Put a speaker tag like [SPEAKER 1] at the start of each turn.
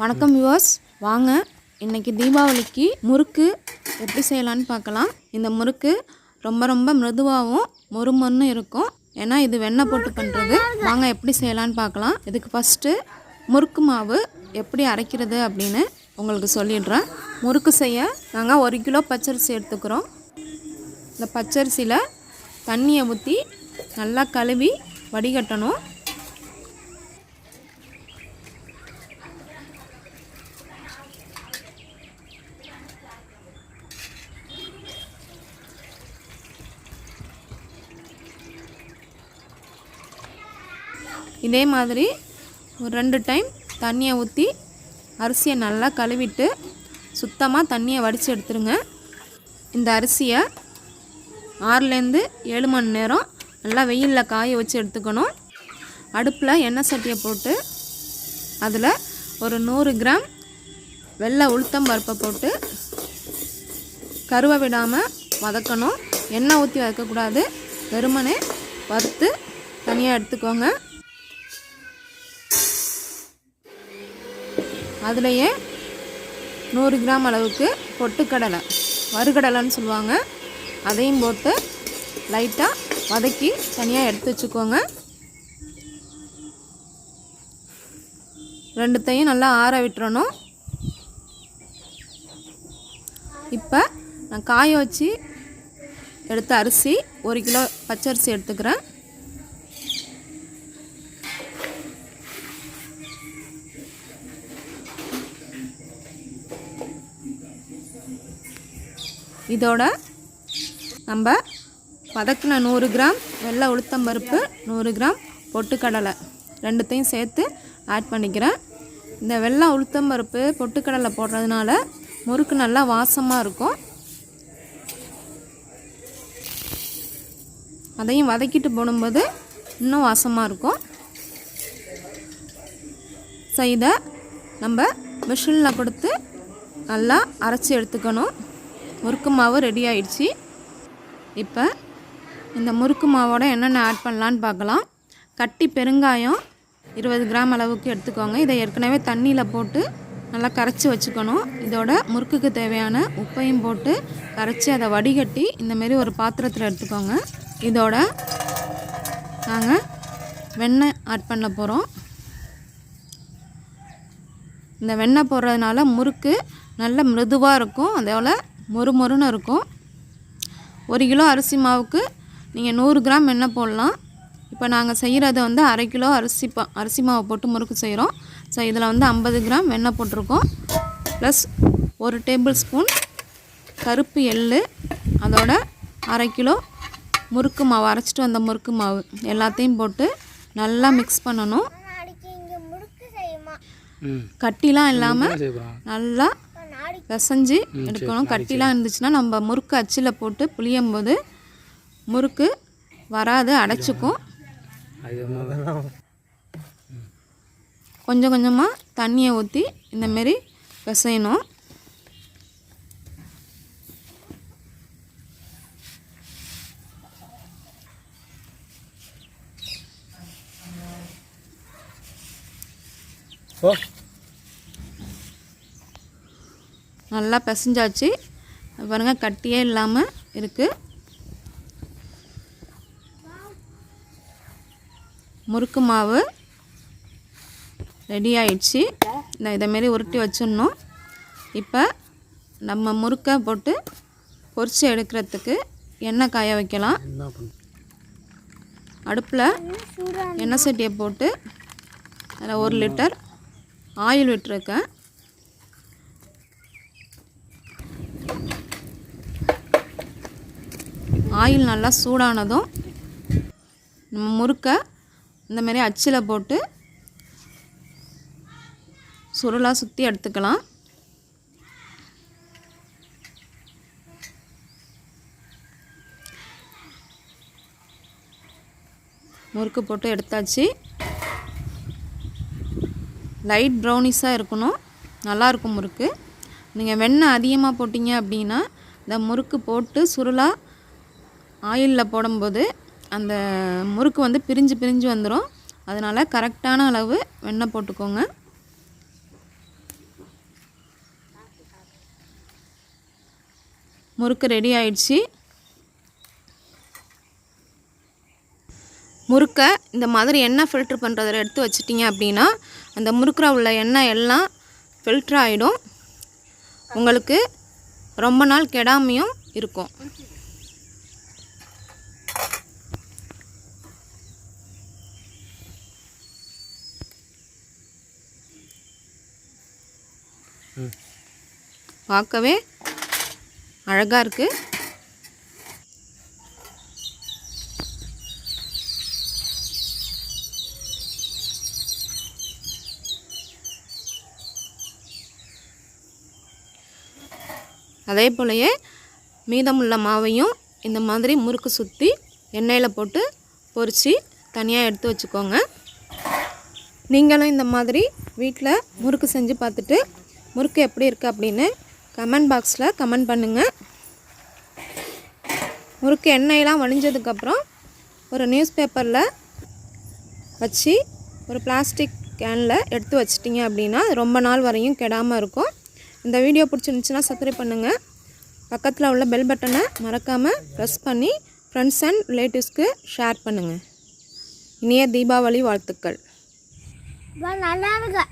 [SPEAKER 1] வணக்கம் வியூவர்ஸ் வாங்க இன்றைக்கி தீபாவளிக்கு முறுக்கு எப்படி செய்யலான்னு பார்க்கலாம். இந்த முறுக்கு ரொம்ப ரொம்ப மிருதுவாகவும் மொறுமொன்னு இருக்கும். ஏன்னா இது வெண்ணெய் போட்டு பண்ணுறது வாங்க எப்படி செய்யலான்னு பார்க்கலாம். இதுக்கு ஃபஸ்ட்டு முறுக்கு மாவு எப்படி அரைக்கிறது அப்படின்னு உங்களுக்கு சொல்லிடுறேன். முறுக்கு செய்ய நாங்கள் ஒரு கிலோ பச்சரிசி எடுத்துக்கிறோம். இந்த பச்சரிசியில் தண்ணியை ஊற்றி நல்லா கழுவி வடிகட்டணும். இதே மாதிரி ஒரு ரெண்டு டைம் தண்ணியை ஊற்றி அரிசியை நல்லா கழுவிட்டு சுத்தமாக தண்ணியை வடித்து எடுத்துருங்க. இந்த அரிசியை ஆறுலேருந்து ஏழு மணி நேரம் நல்லா வெயிலில் காய வச்சு எடுத்துக்கணும். அடுப்பில் எண்ணெய் சட்டியை போட்டு அதில் ஒரு நூறு கிராம் வெள்ளை உளுத்தம் பருப்பை போட்டு கருவை விடாமல் வதக்கணும். எண்ணெய் ஊற்றி வதக்கக்கூடாது. வெறுமனே வறுத்து தனியாக எடுத்துக்கோங்க. அதுலேயே நூறு கிராம் அளவுக்கு பொட்டுக்கடலை வறுகடலைன்னு சொல்லுவாங்க. அதையும் போட்டு லைட்டாக வதக்கி தனியாக எடுத்து வச்சுக்கோங்க. ரெண்டுத்தையும் நல்லா ஆற விட்டுறணும். இப்போ நான் காய வச்சு எடுத்த அரிசி ஒரு கிலோ பச்சரிசி எடுத்துக்கிறேன். இதோட நம்ம வதக்கின நூறு கிராம் வெள்ளை உளுத்தம்பருப்பு நூறு கிராம் பொட்டுக்கடலை ரெண்டுத்தையும் சேர்த்து ஆட் பண்ணிக்கிறேன். இந்த வெள்ளை உளுத்தம்பருப்பு பொட்டுக்கடலை போடுறதுனால முறுக்கு நல்லா வாசமாக இருக்கும். அதையும் வதக்கிட்டு போடும்போது இன்னும் வாசமாக இருக்கும். ஸோ இதை நம்ம மிஷினில் கொடுத்து நல்லா அரைச்சி எடுத்துக்கணும். முறுக்கு மாவு ரெடி ஆயிடுச்சு. இப்போ இந்த முறுக்கு மாவோட என்னென்ன ஆட் பண்ணலான்னு பார்க்கலாம். கட்டி பெருங்காயம் இருபது கிராம் அளவுக்கு எடுத்துக்கோங்க. இதை ஏற்கனவே தண்ணியில் போட்டு நல்லா கரைச்சி வச்சுக்கணும். இதோட முறுக்குக்கு தேவையான உப்பையும் போட்டு கரைச்சி அதை வடிகட்டி இந்தமாரி ஒரு பாத்திரத்தில் எடுத்துக்கோங்க. இதோட நாங்கள் வெண்ணெய் ஆட் பண்ண போகிறோம் இந்த வெண்ணெய் போடுறதுனால முறுக்கு நல்ல மிருதுவாக இருக்கும். அதோட மொறு மொறுன்னு இருக்கும். ஒரு கிலோ அரிசி மாவுக்கு நீங்கள் நூறு கிராம் வெண்ணெய் போடலாம். இப்போ நாங்கள் செய்கிறது வந்து அரை கிலோ அரிசி பா அரிசி மாவு போட்டு முறுக்கு செய்கிறோம் ஸோ இதில் வந்து ஐம்பது கிராம் வெண்ணெய் போட்டிருக்கோம். ப்ளஸ் ஒரு டேபிள் ஸ்பூன் கருப்பு எள் அதோட அரை கிலோ முறுக்கு மாவு அரைச்சிட்டு வந்த முறுக்கு மாவு எல்லாத்தையும் போட்டு நல்லா மிக்ஸ் பண்ணணும்.
[SPEAKER 2] நாளைக்கு இங்கே முறுக்கு செய்யுமா?
[SPEAKER 3] ம்.
[SPEAKER 1] கட்டிலாம் இல்லாமல் நல்லா பிசைஞ்சு எடுக்கணும். கட்டிலாம் இருந்துச்சுன்னா நம்ம முறுக்கு அச்சில் போட்டு புளியும் போது முறுக்கு வராது அடைச்சிக்கும். கொஞ்சம் கொஞ்சமாக தண்ணியை ஊற்றி இந்தமாரி பிசையணும்.
[SPEAKER 3] ஓ
[SPEAKER 1] நல்லா பிசைஞ்சாச்சு. பாருங்கள் கட்டியே இல்லாமல் இருக்குது முறுக்கு மாவு ரெடி ஆயிடுச்சு. இந்த இதைமாரி உருட்டி வச்சிடணும். இப்போ நம்ம முறுக்கை போட்டு பொரித்து எடுக்கிறதுக்கு எண்ணெய் காய வைக்கலாம். அடுப்பில் எண்ணெய் சட்டியை போட்டு அதில் ஒரு லிட்டர் ஆயில் விட்டுருக்கேன். ஆயில் நல்லா சூடானதும் நம்ம முறுக்கை இந்தமாரி அச்சில் போட்டு சுருளாக சுற்றி எடுத்துக்கலாம். முறுக்கு போட்டு எடுத்தாச்சு. லைட் ப்ரௌனிஸாக இருக்கணும். நல்லாயிருக்கும் முறுக்கு. நீங்கள் வெண்ணெய் அதிகமாக போட்டிங்க அப்படின்னா இந்த முறுக்கு போட்டு சுருளாக ஆயிலில் போடும்போது அந்த முறுக்கு வந்து பிரிஞ்சு பிரிஞ்சு வந்துடும் அதனால் கரெக்டான அளவு வெண்ணெய் போட்டுக்கோங்க. முறுக்கு ரெடி ஆயிடுச்சு. முறுக்கை இந்த மாதிரி எண்ணெய் ஃபில்ட்ரு பண்ணுறதில் எடுத்து வச்சிட்டிங்க அப்படின்னா அந்த முறுக்கில் உள்ள எண்ணெய் எல்லாம் ஃபில்ட்ரு ஆகிடும் உங்களுக்கு ரொம்ப நாள் கெடாமையும் இருக்கும். பார்க்கவே அழகாக இருக்குது அதே போலயே மீதமுள்ள மாவையும் இந்த மாதிரி முறுக்கு சுற்றி எண்ணெயில் போட்டு பொரித்து தனியாக எடுத்து வச்சுக்கோங்க. நீங்களும் இந்த மாதிரி வீட்டில் முறுக்கு செஞ்சு பார்த்துட்டு முறுக்கு எப்படி இருக்குது அப்படின்னு கமெண்ட் பாக்ஸில் கமெண்ட் பண்ணுங்கள் முறுக்கு எண்ணெயெலாம் வழிஞ்சதுக்கப்புறம் ஒரு நியூஸ் பேப்பரில் வச்சு ஒரு பிளாஸ்டிக் கேனில் எடுத்து வச்சிட்டிங்க அப்படின்னா ரொம்ப நாள் வரையும் கெடாமல் இருக்கும். இந்த வீடியோ பிடிச்சிருந்துச்சுன்னா சப்ஸ்கிரைப் பண்ணுங்கள் பக்கத்தில் உள்ள பெல் பட்டனை மறக்காமல் ப்ரெஸ் பண்ணி ஃப்ரெண்ட்ஸ் அண்ட் ரிலேட்டிவ்ஸ்க்கு ஷேர் பண்ணுங்கள் இனிய தீபாவளி வாழ்த்துக்கள்.
[SPEAKER 2] நல்லா இருக்கு